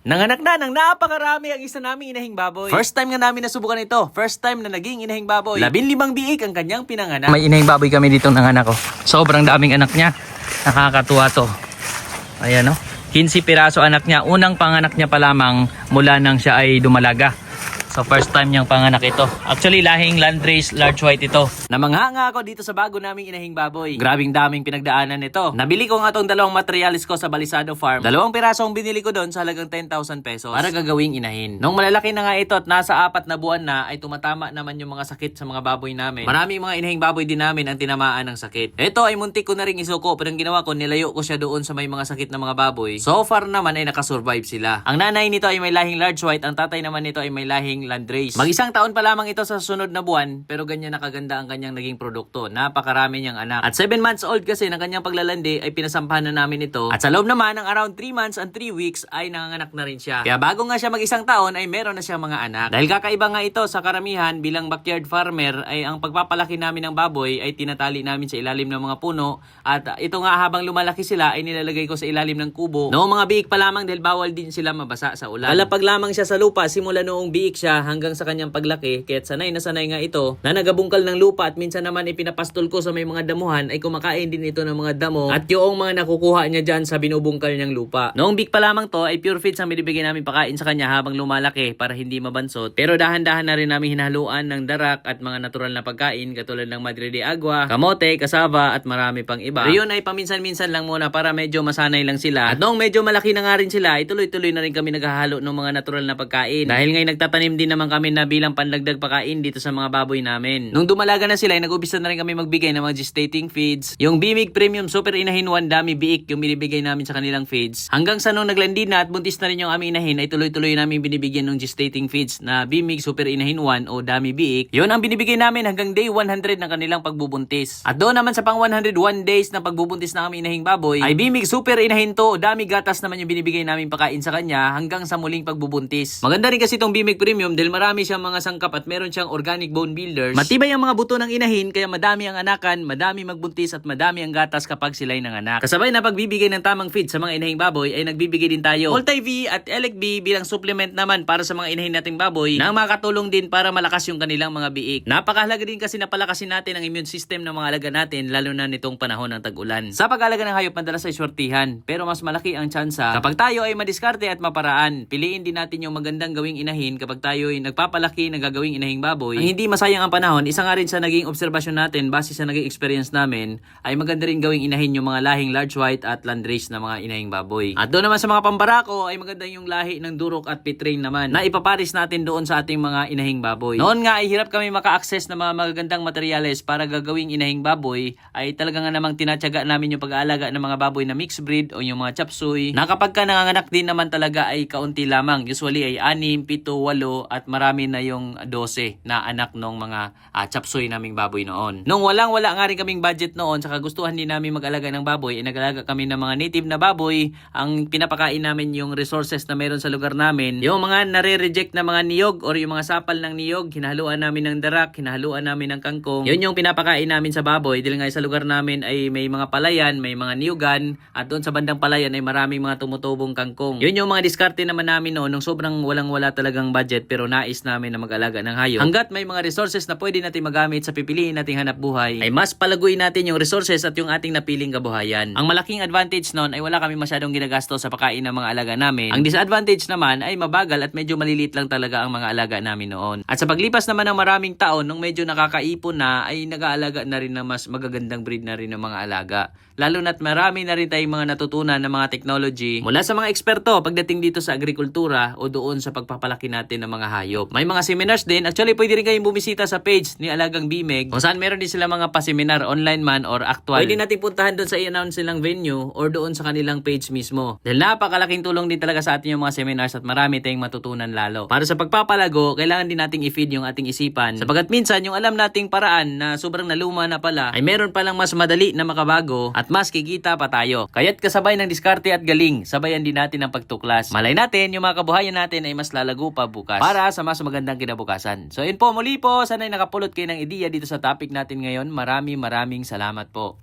Nanganak na ng napakarami ang isa naming inahing baboy. First time nga namin nasubukan ito. First time na naging inahing baboy. Labing limang biik ang kanyang pinanganak. May inahing baboy kami dito ng anak ko. Sobrang daming anak niya. Nakakatuwa to. Ayan o. 15 piraso anak niya. Unang panganak niya pa lamang mula nang siya ay dumalaga. So first time niyang panganak ito. Actually lahing landrace large white ito. Namangha nga ako dito sa bago naming inahing baboy. Grabing daming pinagdaanan nito. Nabili ko nga tong dalawang materialis ko sa Balisado Farm. Dalawang piraso ang binili ko doon sa halagang 10,000 pesos para gagawing inahin. Nung malalaki na nga ito at nasa apat na buwan na ay tumatama naman yung mga sakit sa mga baboy namin. Marami mga inahing baboy din namin ang tinamaan ng sakit. Ito ay muntik ko na ring isuko pero ang ginawa ko nilayo ko siya doon sa may mga sakit na mga baboy. So far naman ay nakasurvive sila. Ang nanay nito ay may lahing large white, ang tatay naman nito ay may lahing landrace. Mag-isang taon pa lamang ito sa sunod na buwan pero ganyan nakaganda ang kanyang naging produkto. Napakarami niyang anak. At 7 months old kasi ng kanyang paglalandi ay pinasampahan na namin ito. At sa loob naman ng around 3 months and 3 weeks ay nanganak na rin siya. Kaya bago nga siya mag-isang taon ay meron na siyang mga anak. Dahil kakaiba nga ito sa karamihan bilang backyard farmer ay ang pagpapalaki namin ng baboy ay tinatali namin sa ilalim ng mga puno at ito nga habang lumalaki sila ay nilalagay ko sa ilalim ng kubo. Noong mga biik pa lamang dahil bawal din sila mabasa sa ulan. Kalapag lamang siya sa lupa simula noong biik siya hanggang sa kanyang paglaki kaya't sanay na sanay nga ito na nagabungkal ng lupa at minsan naman ipinapastol ko sa may mga damuhan ay kumakain din ito ng mga damo at yung mga nakukuha niya dyan sa binubungkal niyang lupa. Noong biik pa lamang to ay pure feeds ang binibigay namin pakain sa kanya habang lumalaki para hindi mabansot. Pero dahan-dahan na rin namin hinahaluan ng darak at mga natural na pagkain katulad ng madre de agua, kamote, kasaba at marami pang iba. Pero yun ay paminsan-minsan lang muna para medyo masanay lang sila. At noong medyo malaki na nga rin sila, ay tuloy-tuloy na rin kami naghahalo ng mga natural na pagkain. Dahil ngayon nagtatanim din naman kami na bilang panlagdag pagkain dito sa mga baboy namin. Nung dumalaga na sila, ay nag-ubisa na rin kami magbigay ng mga gestating feeds. Yung Bimig Premium Super Inahin 1 Dami Biik yung binibigay namin sa kanilang feeds. Hanggang sa nung naglandi na at buntis na rin yung aming inahin, ay tuloy-tuloy namin binibigyan ng gestating feeds na Bimig Super Inahin 1 o Dami Biik. Yun ang binibigay namin hanggang day 100 ng kanilang pagbubuntis. At doon naman sa pang 101 days na pagbubuntis ng aming inahing baboy, ay Bimig Super Inahin to, Dami Gatas naman yung binibigay namin pakain sa kanya hanggang sa muling pagbubuntis. Maganda rin kasi itong Bimig Premium dahil marami siyang mga sangkap at meron siyang organic bone builders. Matibay ang mga buto ng inahin kaya madami ang anakan, madami magbuntis at madami ang gatas kapag sila'y nanganak. Kasabay na pagbibigay ng tamang feed sa mga inahing baboy ay nagbibigay din tayo Multi-V at Elec-B bilang supplement naman para sa mga inahin nating baboy na makatulong din para malakas yung kanilang mga biik. Napakahalaga din kasi na palakasin natin ang immune system ng mga alaga natin lalo na nitong panahon ng tag-ulan. Sa pag-alaga ng hayop madalas ay swertihan pero mas malaki ang tsansa kapag tayo ay madiskarte at maparaan. Piliin din natin yung magandang gawing inahin kapag tayo ay nagpapalaki ng gagawing inahing baboy. Ang hindi masayang ang panahon, isa nga rin sa naging obserbasyon natin base sa naging experience namin ay maganda rin gawing inahin yung mga lahing large white at landrace na mga inahing baboy. At doon naman sa mga pambarako ay maganda yung lahi ng durok at pitrain naman na ipaparis natin doon sa ating mga inahing baboy. Noon nga ay hirap kami maka-access ng mga magagandang materyales para gagawing inahing baboy ay talaga nga namang tinatyaga namin yung pag-aalaga ng mga baboy na mixed breed o yung mga chapsuy na nanganganak din naman talaga ay kaunti lamang. Usually ay 6, 7, 8 at marami na yung 12 na anak ng mga ah, chapsuy naming baboy noon. Nung walang wala nga rin kaming budget noon sa kagustuhan din namin mag-alaga ng baboy ay nag-alaga kami ng mga native na baboy. Ang pinapakain namin yung resources na meron sa lugar namin. Yung mga nare-reject na mga niyog or yung mga sapal ng niyog, hinahaluan namin ng darak, hinahaluan namin ng kangkong. Yun yung pinapakain namin sa baboy dahil nga sa lugar namin ay may mga palayan, may mga niyugan at doon sa bandang palayan ay maraming mga tumutubong kangkong. Yun yung mga diskarte naman namin noon nung sobrang walang-wala talagang budget pero nais namin na mag-alaga ng hayop. Hanggat may mga resources na pwede natin magamit sa pipiliin nating hanap buhay, ay mas palaguin natin yung resources at yung ating napiling kabuhayan. Ang malaking advantage noon ay wala kami masyadong ginagasto sa pagkain ng mga alaga namin. Ang disadvantage naman ay mabagal at medyo maliliit lang talaga ang mga alaga namin noon. At sa paglipas naman ng maraming taon, nung medyo nakakaipon na, ay nag-aalaga na rin ng mas magagandang breed na rin ng mga alaga. Lalo na't marami na rin tayong mga natutunan ng mga technology mula sa mga eksperto pagdating dito sa agrikultura o doon sa pagpapalaki natin ng mga hayop. May mga seminars din. Actually, pwede rin kayong bumisita sa page ni Alagang Bimeg kung saan meron din sila mga paseminar online man or actual. Pwede natin puntahan doon sa i-announce nilang venue or doon sa kanilang page mismo. Dahil napakalaking tulong din talaga sa atin yung mga seminars at marami tayong matutunan lalo. Para sa pagpapalago, kailangan din nating i-feed yung ating isipan. Sapagat minsan, yung alam nating paraan na sobrang naluma na pala, ay meron palang mas madali na makabago at mas kikita pa tayo. Kaya't kasabay ng diskarte at galing, sabayan din natin ang pagtuklas. Malay natin, yung mga kabuhayan natin ay mas lalago pa bukas para sa mas magandang kinabukasan. So yun po, muli po, sana'y nakapulot kayo ng ideya dito sa topic natin ngayon. Marami maraming salamat po.